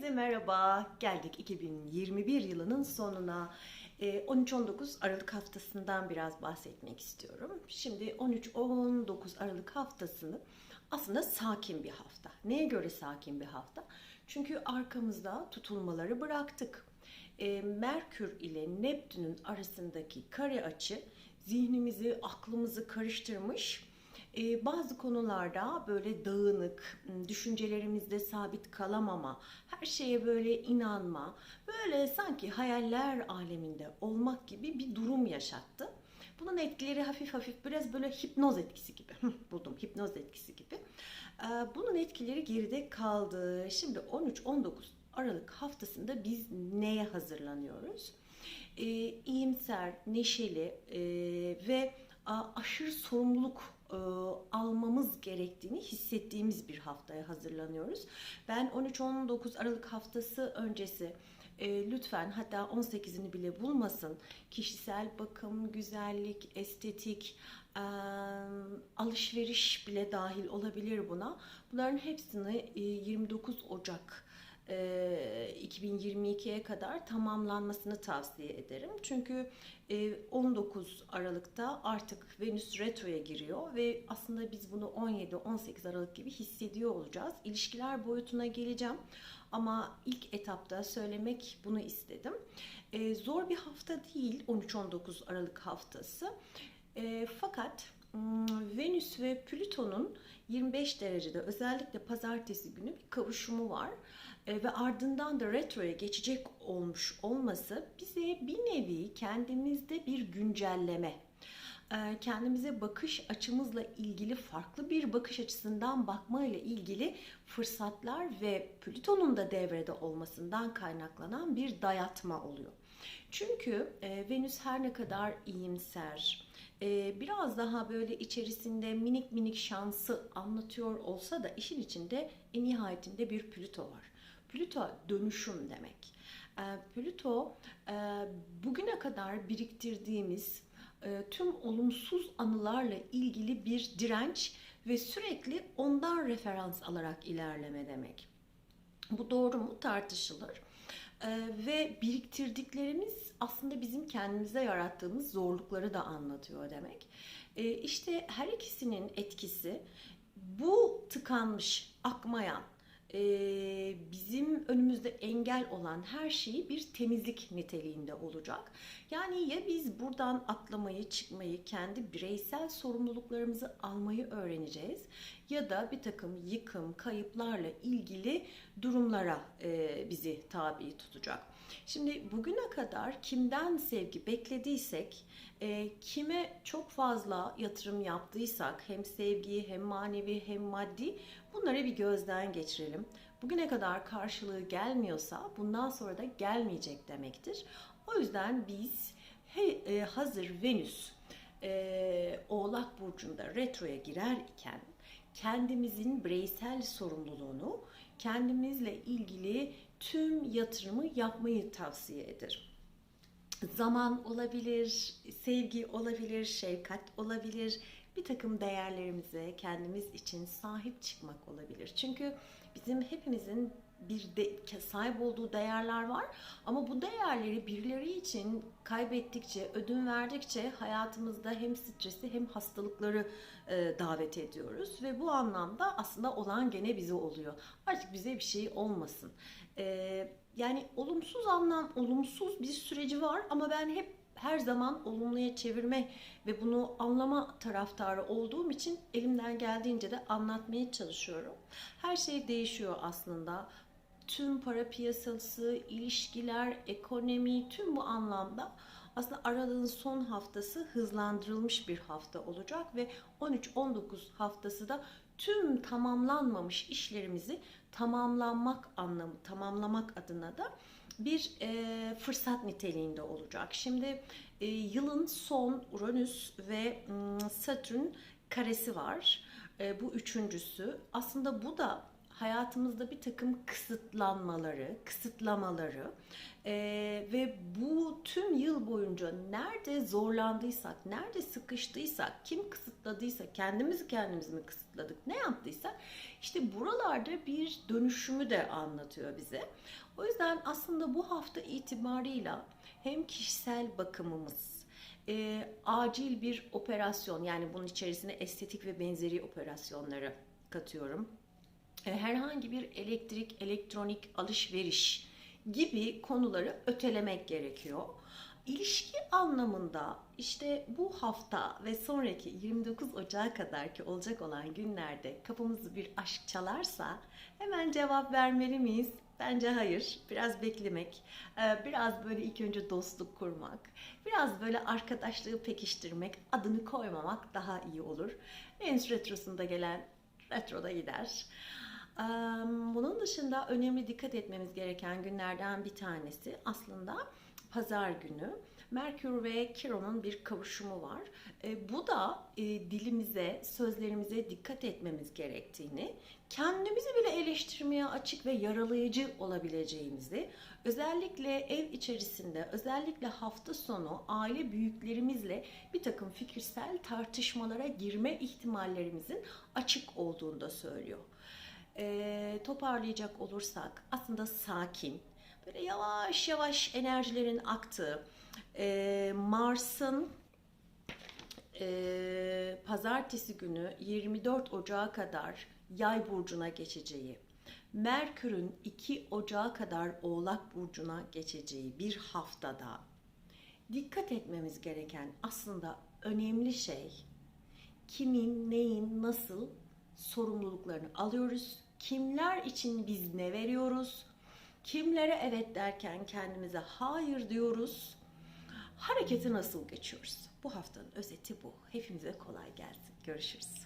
Herkese merhaba. Geldik 2021 yılının sonuna. Ee, 13-19 Aralık haftasından biraz bahsetmek istiyorum. Şimdi 13-19 Aralık haftasını aslında sakin bir hafta. Neye göre sakin bir hafta? Çünkü arkamızda tutulmaları bıraktık. Ee, Merkür ile Neptün'ün arasındaki kare açı zihnimizi, aklımızı karıştırmış ee, bazı konularda böyle dağınık, düşüncelerimizde sabit kalamama, her şeye böyle inanma, böyle sanki hayaller aleminde olmak gibi bir durum yaşattı. Bunun etkileri hafif hafif biraz böyle hipnoz etkisi gibi. Buldum hipnoz etkisi gibi. Ee, bunun etkileri geride kaldı. Şimdi 13-19 Aralık haftasında biz neye hazırlanıyoruz? Ee, iyimser, neşeli e, ve aşırı sorumluluk e, almamız gerektiğini hissettiğimiz bir haftaya hazırlanıyoruz. Ben 13-19 Aralık haftası öncesi e, lütfen hatta 18'ini bile bulmasın kişisel bakım, güzellik, estetik, e, alışveriş bile dahil olabilir buna. Bunların hepsini 29 Ocak 2022'ye kadar tamamlanmasını tavsiye ederim. Çünkü 19 Aralık'ta artık Venüs retroya giriyor ve aslında biz bunu 17-18 Aralık gibi hissediyor olacağız. İlişkiler boyutuna geleceğim ama ilk etapta söylemek bunu istedim. Zor bir hafta değil 13-19 Aralık haftası. Fakat Venüs ve Plüton'un 25 derecede özellikle pazartesi günü bir kavuşumu var e, ve ardından da retroya geçecek olmuş olması bize bir nevi kendimizde bir güncelleme, e, kendimize bakış açımızla ilgili farklı bir bakış açısından bakma ile ilgili fırsatlar ve Plüton'un da devrede olmasından kaynaklanan bir dayatma oluyor. Çünkü e, Venüs her ne kadar iyimser, e, biraz daha böyle içerisinde minik minik şansı anlatıyor olsa da işin içinde en nihayetinde bir Plüto var. Plüto dönüşüm demek. E, Plüto e, bugüne kadar biriktirdiğimiz e, tüm olumsuz anılarla ilgili bir direnç ve sürekli ondan referans alarak ilerleme demek. Bu doğru mu tartışılır. Ee, ve biriktirdiklerimiz aslında bizim kendimize yarattığımız zorlukları da anlatıyor demek. Ee, işte her ikisinin etkisi bu tıkanmış, akmayan, e, bizim önümüzde engel olan her şeyi bir temizlik niteliğinde olacak. Yani ya biz buradan atlamayı, çıkmayı, kendi bireysel sorumluluklarımızı almayı öğreneceğiz ya da bir takım yıkım, kayıplarla ilgili durumlara e, bizi tabi tutacak. Şimdi bugüne kadar kimden sevgi beklediysek, e, kime çok fazla yatırım yaptıysak hem sevgi hem manevi hem maddi bunları bir gözden geçirelim. Bugüne kadar karşılığı gelmiyorsa bundan sonra da gelmeyecek demektir. O yüzden biz he, e, hazır Venüs e, Oğlak Burcu'nda retroya girer iken kendimizin bireysel sorumluluğunu, kendimizle ilgili tüm yatırımı yapmayı tavsiye ederim. Zaman olabilir, sevgi olabilir, şefkat olabilir, bir takım değerlerimize kendimiz için sahip çıkmak olabilir. Çünkü bizim hepimizin bir de, sahip olduğu değerler var ama bu değerleri birileri için kaybettikçe, ödün verdikçe hayatımızda hem stresi hem hastalıkları e, davet ediyoruz ve bu anlamda aslında olan gene bize oluyor. Artık bize bir şey olmasın. E, yani olumsuz anlam, olumsuz bir süreci var ama ben hep her zaman olumluya çevirme ve bunu anlama taraftarı olduğum için elimden geldiğince de anlatmaya çalışıyorum. Her şey değişiyor aslında. Tüm para piyasası, ilişkiler, ekonomi tüm bu anlamda aslında aralığın son haftası hızlandırılmış bir hafta olacak ve 13-19 haftası da tüm tamamlanmamış işlerimizi tamamlanmak anlamı, tamamlamak adına da bir e, fırsat niteliğinde olacak. Şimdi e, yılın son Uranüs ve Satürn karesi var. E, bu üçüncüsü. Aslında bu da hayatımızda bir takım kısıtlanmaları, kısıtlamaları e, ve bu tüm yıl boyunca nerede zorlandıysak, nerede sıkıştıysak, kim kısıtladıysa, kendimizi kendimizi mi kısıtladık, ne yaptıysak işte buralarda bir dönüşümü de anlatıyor bize. O yüzden aslında bu hafta itibarıyla hem kişisel bakımımız, e, acil bir operasyon yani bunun içerisine estetik ve benzeri operasyonları katıyorum. Herhangi bir elektrik, elektronik alışveriş gibi konuları ötelemek gerekiyor. İlişki anlamında işte bu hafta ve sonraki 29 Ocağı kadar ki olacak olan günlerde kapımızı bir aşk çalarsa hemen cevap vermeli miyiz? Bence hayır. Biraz beklemek, e, biraz böyle ilk önce dostluk kurmak, biraz böyle arkadaşlığı pekiştirmek, adını koymamak daha iyi olur. Venüs retrosunda gelen retroda gider. Bunun dışında önemli dikkat etmemiz gereken günlerden bir tanesi aslında pazar günü. Merkür ve Kiron'un bir kavuşumu var. E, bu da e, dilimize, sözlerimize dikkat etmemiz gerektiğini, kendimizi bile eleştirmeye açık ve yaralayıcı olabileceğimizi, özellikle ev içerisinde, özellikle hafta sonu aile büyüklerimizle bir takım fikirsel tartışmalara girme ihtimallerimizin açık olduğunu da söylüyor. E, toparlayacak olursak aslında sakin, böyle yavaş yavaş enerjilerin aktığı, e, Mars'ın e, pazartesi günü 24 Ocağı kadar Yay burcuna geçeceği, Merkür'ün 2 Ocağı kadar Oğlak burcuna geçeceği bir haftada dikkat etmemiz gereken aslında önemli şey kimin, neyin, nasıl sorumluluklarını alıyoruz. Kimler için biz ne veriyoruz? Kimlere evet derken kendimize hayır diyoruz. Hareketi nasıl geçiyoruz? Bu haftanın özeti bu. Hepimize kolay gelsin. Görüşürüz.